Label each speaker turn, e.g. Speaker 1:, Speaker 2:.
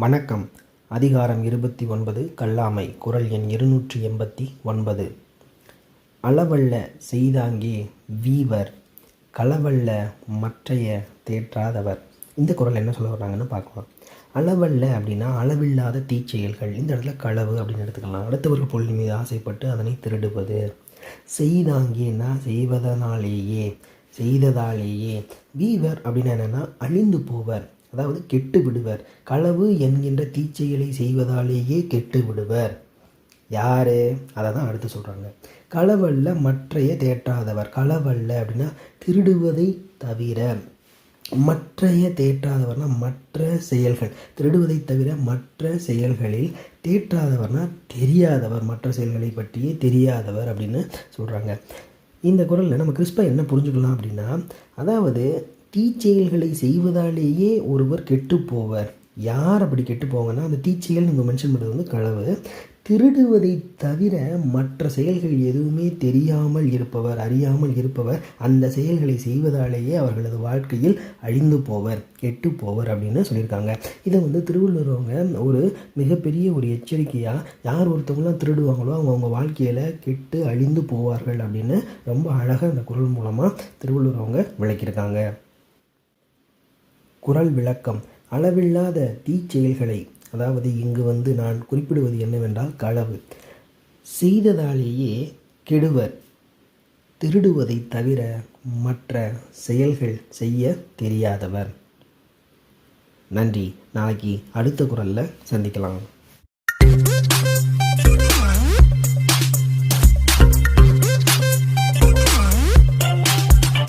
Speaker 1: வணக்கம். அதிகாரம் இருபத்தி ஒன்பது கல்லாமை. குரல் எண் இருநூற்றி எண்பத்தி ஒன்பது. அளவல்ல செய்தாங்கே வீவர் களவல்ல மற்றைய தேற்றாதவர். இந்த குரல் என்ன சொல்ல வர்றாங்கன்னு பார்க்கலாம். அளவல்ல அப்படின்னா அளவில்லாத தீச்செயல்கள். இந்த இடத்துல களவு அப்படின்னு எடுத்துக்கலாம். அடுத்தவர்கள் பொருள் மீது ஆசைப்பட்டு அதனை திருடுவது. செய்தாங்கேன்னா செய்வதனாலேயே செய்ததாலேயே. வீவர் அப்படின்னா என்னென்னா அழிந்து போவர். அதாவது கெட்டு விடுவர் களவு என்கின்ற தீச்செயலை செய்வதாலேயே கெட்டு விடுவர் யார்? அதை தான் அடுத்து சொல்கிறாங்க களவல்ல மற்றைய தேற்றாதவர். களவல்ல அப்படின்னா திருடுவதை தவிர மற்றைய தேற்றாதவர்னா மற்ற செயல்கள். திருடுவதை தவிர மற்ற செயல்களில் தேற்றாதவர்னா தெரியாதவர். மற்ற செயல்களை பற்றியே தெரியாதவர் அப்படின்னு சொல்கிறாங்க இந்த குரலில் நம்ம கிறிஸ்பை என்ன புரிஞ்சுக்கலாம் அப்படின்னா அதாவது தீச்செயல்களை செய்வதாலேயே ஒருவர் கெட்டு போவர் யார் அப்படி கெட்டு போவாங்கன்னா அந்த தீச்செயல் நீங்கள் மென்ஷன் பண்ணுறது வந்து களவு. திருடுவதை தவிர மற்ற செயல்கள் எதுவுமே தெரியாமல் இருப்பவர் அறியாமல் இருப்பவர் அந்த செயல்களை செய்வதாலேயே அவர்களது வாழ்க்கையில் அழிந்து போவர் கெட்டு போவர் அப்படின்னு சொல்லியிருக்காங்க. இதை வந்து திருவள்ளுவர் அவங்க ஒரு மிகப்பெரிய ஒரு எச்சரிக்கையாக யார் ஒருத்தவங்களாம் திருடுவாங்களோ அவங்க அவங்க வாழ்க்கையில் கெட்டு அழிந்து போவார்கள் அப்படின்னு ரொம்ப அழகாக அந்த குரல் மூலமாக திருவள்ளுவர் அவங்க விளக்கியிருக்காங்க. குரல் விளக்கம் அளவில்லாத தீச்செயல்களை. அதாவது இங்கு வந்து நான் குறிப்பிடுவது என்னவென்றால் களவு. செய்ததாலேயே கெடுவர் திருடுவதை தவிர மற்ற செயல்கள் செய்ய தெரியாதவர். நன்றி. நாளைக்கு அடுத்த குரலில் சந்திக்கலாம்.